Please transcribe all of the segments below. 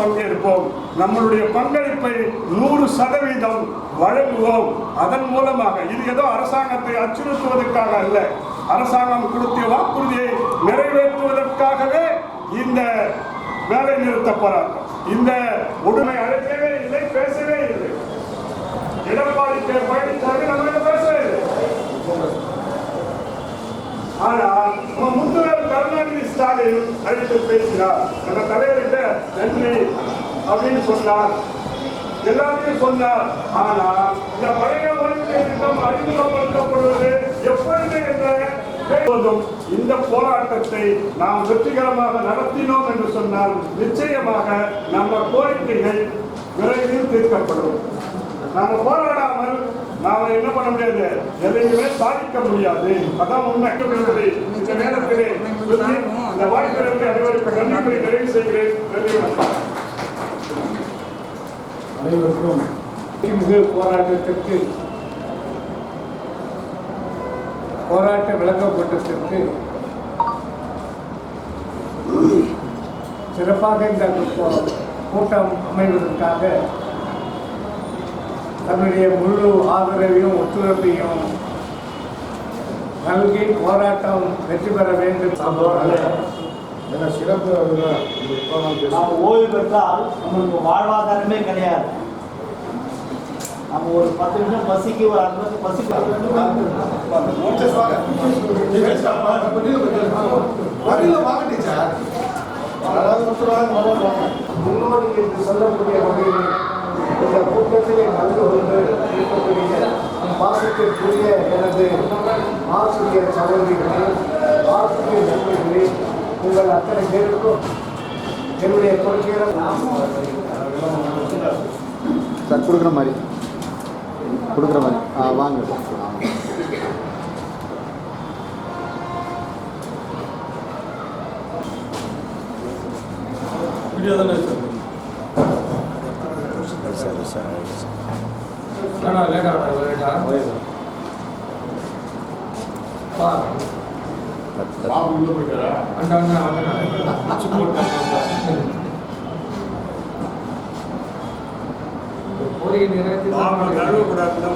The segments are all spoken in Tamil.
பங்கேற்போம் நம்மளுடைய பங்களிப்பை நூறு சதவீதம் வழங்குவோம். அதன் மூலமாக இது ஏதோ அரசாங்கத்தை அச்சுறுத்துவதற்காக அல்ல. அரசாங்கம் கொடுத்த வாக்குறுதியை நிறைவேற்றுவதற்காகவே இந்த வேலை நிறுத்த போராட்டம். இந்த உடமை அழைக்கவே இல்லை பேசவே இல்லை. எடப்பாடி கே பழனிசாமி நம்ம பேசவே இல்லை ஆனால் நம்ம முத்துவேல் கருணாநிதி அழைத்து பேசினார் நம்ம தலைவர்கிட்ட நன்றி அப்படின்னு சொன்னார். எல்லாத்தையும் சொன்னார். ஆனால் இந்த பழைய ஒழிப்பு திட்டம் அறிமுகப்படுத்தப்படுவது எப்பொழுது என்ற இந்த போராட்டத்தை நாம் வெற்றிகரமாக நடத்தினோம் என்று சொன்னால் நிச்சயமாக நம்ம கோரிக்கைகள் விரைவில் தீர்க்கப்படும் நாம போராடாமல் நாம என்ன பண்ண முடியாது? எதையுமே சாதிக்க முடியாது. அதான் உண்மை. என்பதை இந்த நேரத்திலே இந்த வாய்ப்பிற்கு அனைவருக்கும் நன்றி நிறைவு செய்கிறேன். அனைவருக்கும் போராட்டத்திற்கு போராட்ட விளக்கப்பட்டத்திற்கு சிறப்பாக இந்த கூட்டம் அமைவதற்காக தன்னுடைய முழு ஆதரவையும் ஒத்துழைப்பையும் நல்கி போராட்டம் வெற்றி பெற வேண்டும். சிறப்பு நாம் ஓய்வு பெற்றால் நம்மளுக்கு வாழ்வாதாரமே கிடையாது. நம்ம ஒரு பத்து நிமிஷம் பசிக்கு ஒரு அரை நிமிஷம் பசிக்கு முன்னோடி என்று சொல்லக்கூடிய வகையில் கூட்டத்திலே கலந்து கொண்டு இருக்கக்கூடிய பாசத்திற்குரிய எனது ஆசிரியர் சகோதரிகளே ஆசிரியர் நண்பர்களே உங்கள் அத்தனை பேருக்கும் என்னுடைய கொள்கைகளை சார் கொடுக்குற மாதிரி. கொடுக்குற மாதிரி. ஆ வாங்க. கழுவக்கூடாதுன்னு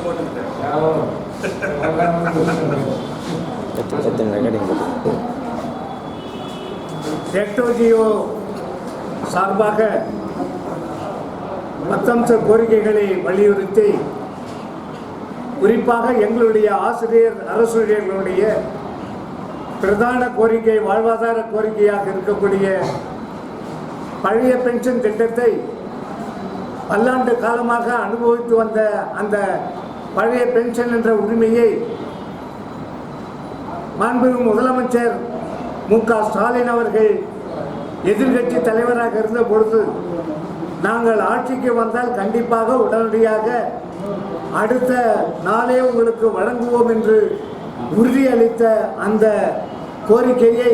போட்டுக்கிட்டேன். எத்தனை ரெக்கார்டிங் போட்டு டெக்டோஜியோ சார்பாக பத்தம்ச கோரிக்கைகளை வலியுறுத்தி குறிப்பாக எங்களுடைய ஆசிரியர் அரசுடைய பிரதான கோரிக்கை வாழ்வாதார கோரிக்கையாக இருக்கக்கூடிய பழைய பென்ஷன் திட்டத்தை பல்லாண்டு காலமாக அனுபவித்து வந்த அந்த பழைய பென்ஷன் என்ற உரிமையை மாண்புமிகு முதலமைச்சர் மு க ஸ்டாலின் அவர்கள் எதிர்கட்சி தலைவராக இருந்த பொழுது நாங்கள் ஆட்சிக்கு வந்தால் கண்டிப்பாக உடனடியாக அடுத்த நாளே உங்களுக்கு வழங்குவோம் என்று உறுதியளித்த அந்த கோரிக்கையை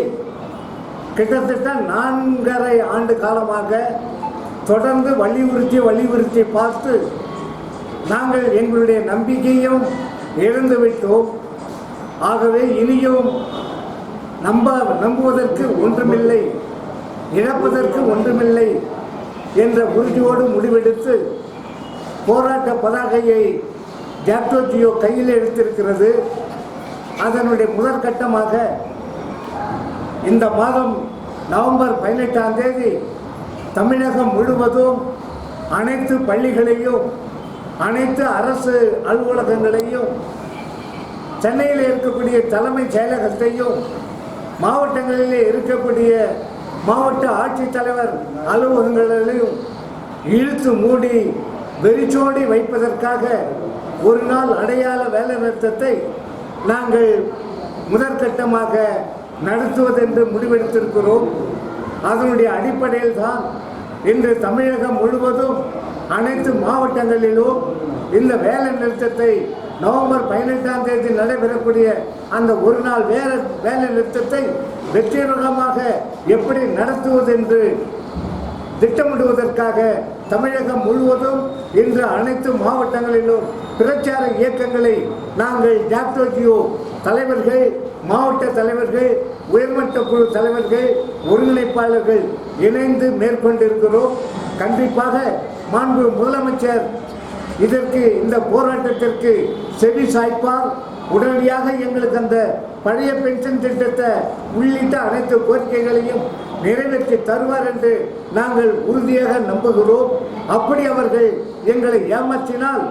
கிட்டத்தட்ட நான்கரை ஆண்டு காலமாக தொடர்ந்து வலியுறுத்தி வலியுறுத்தி பார்த்து நாங்கள் எங்களுடைய நம்பிக்கையும் இழந்துவிட்டோம். ஆகவே இனியும் நம்ப நம்புவதற்கு ஒன்றுமில்லை இழப்பதற்கு ஒன்றுமில்லை. என்ற உறுதியோடு முடிவெடுத்து போராட்ட பதாகையை ஜாக்டோஜியோ கையில் எடுத்திருக்கிறது. அதனுடைய முதற்கட்டமாக இந்த மாதம் நவம்பர் பதினெட்டாம் தேதி தமிழகம் முழுவதும் அனைத்து பள்ளிகளையும் அனைத்து அரசு அலுவலகங்களையும் சென்னையில் இருக்கக்கூடிய தலைமைச் செயலகத்தையும் மாவட்டங்களிலே இருக்கக்கூடிய மாவட்ட ஆட்சித்தலைவர் அலுவலகங்களையும் இழுத்து மூடி வெறிச்சோடி வைப்பதற்காக ஒரு நாள் அடையாள வேலை நிறுத்தத்தை நாங்கள் முதற்கட்டமாக நடத்துவதென்று முடிவெடுத்திருக்கிறோம். அதனுடைய அடிப்படையில் தான் இன்று தமிழகம் முழுவதும் அனைத்து மாவட்டங்களிலும் இந்த வேலை நிறுத்தத்தை நவம்பர் பதினெட்டாம் தேதி நடைபெறக்கூடிய அந்த ஒரு நாள் வேலை வேலை நிறுத்தத்தை வெற்றிகரமாக எப்படி நடத்துவது என்று திட்டமிடுவதற்காக தமிழகம் முழுவதும் இன்று அனைத்து மாவட்டங்களிலும் பிரச்சார இயக்கங்களை நாங்கள் ஜாக்டோஜியோ தலைவர்கள் மாவட்ட தலைவர்கள் உயர்மட்ட குழு தலைவர்கள் ஒருங்கிணைப்பாளர்கள் இணைந்து மேற்கொண்டிருக்கிறோம். கண்டிப்பாக மாண்பு முதலமைச்சர் இதற்கு இந்த போராட்டத்திற்கு செவி சாய்ப்பார். உடனடியாக எங்களுக்கு அந்த பழைய பென்ஷன் திட்டத்தை உள்ளிட்ட அனைத்து கோரிக்கைகளையும் நிறைவேற்றி தருவார் என்று நாங்கள் உறுதியாக நம்புகிறோம். அப்படி அவர்கள் எங்களை ஏமாற்றினால்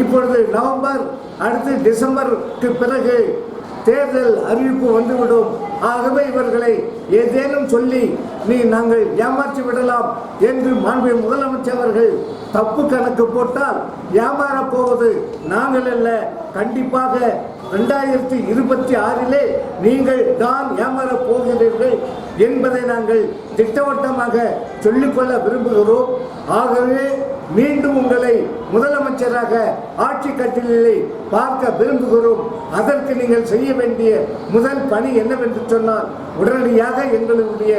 இப்பொழுது நவம்பர் அடுத்து டிசம்பருக்கு பிறகு தேர்தல் அறிவிப்பு வந்துவிடும். ஆகவே இவர்களை ஏதேனும் சொல்லி நீ நாங்கள் ஏமாற்றி விடலாம் என்று மாண்பு முதலமைச்சர் அவர்கள் தப்பு கணக்கு போட்டால் வியாபார போவது நாங்கள் அல்ல. கண்டிப்பாக ரெண்டாயிரத்தி இருபத்தி ஆறிலே நீங்கள் தான் ஏமாற போகிறீர்கள் என்பதை நாங்கள் திட்டவட்டமாக சொல்லிக்கொள்ள விரும்புகிறோம். ஆகவே மீண்டும் உங்களை முதலமைச்சராக ஆட்சி கட்டிலே பார்க்க விரும்புகிறோம். அதற்கு நீங்கள் செய்ய வேண்டிய முதல் பணி என்னவென்று சொன்னால் உடனடியாக எங்களுடைய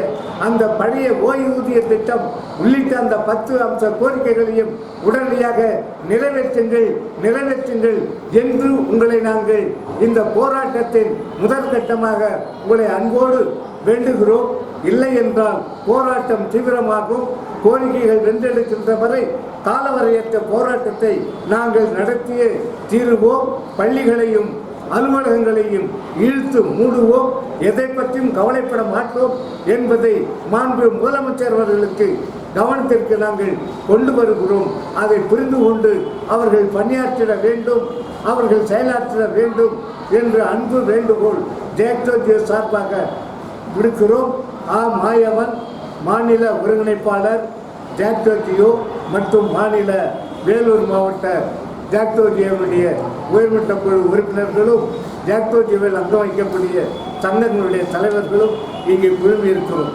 அந்த பழைய ஓய்வூதிய திட்டம் உள்ளிட்ட அந்த பத்து அம்ச கோரிக்கைகளையும் உடனடியாக நிறைவேற்றுங்கள் நிறைவேற்றுங்கள் என்று உங்களை நாங்கள் இந்த போராட்டத்தின் முதற்கட்டமாக உங்களை அன்போடு வேண்டுகிறோம். இல்லை என்றால் போராட்டம் தீவிரமாகும். கோரிக்கைகள் வென்றெடுக்கின்ற வரை காலவரையற்ற போராட்டத்தை நாங்கள் நடத்தியே தீருவோம். பள்ளிகளையும் அலுவலகங்களையும் இழுத்து மூடுவோம். எதை பற்றியும் கவலைப்பட மாட்டோம் என்பதை மாண்பு முதலமைச்சர் அவர்களுக்கு கவனத்திற்கு நாங்கள் கொண்டு வருகிறோம். அதை புரிந்து கொண்டு அவர்கள் பணியாற்றிட வேண்டும் அவர்கள் செயலாற்றிட வேண்டும் என்று அன்பு வேண்டுகோள் ஜெயக்டோஜியோ சார்பாக விடுக்கிறோம். ஆ. மாயவன் மாநில ஒருங்கிணைப்பாளர் ஜாக்டோஜியோ மற்றும் மாநில வேலூர் மாவட்ட ஜாக்டோஜியோவுடைய உயர்மட்ட குழு உறுப்பினர்களும் ஜாக்டோஜியோவில் அங்கம் வைக்கக்கூடிய சங்கங்களுடைய தலைவர்களும் இங்கே குழுமி இருக்கிறோம்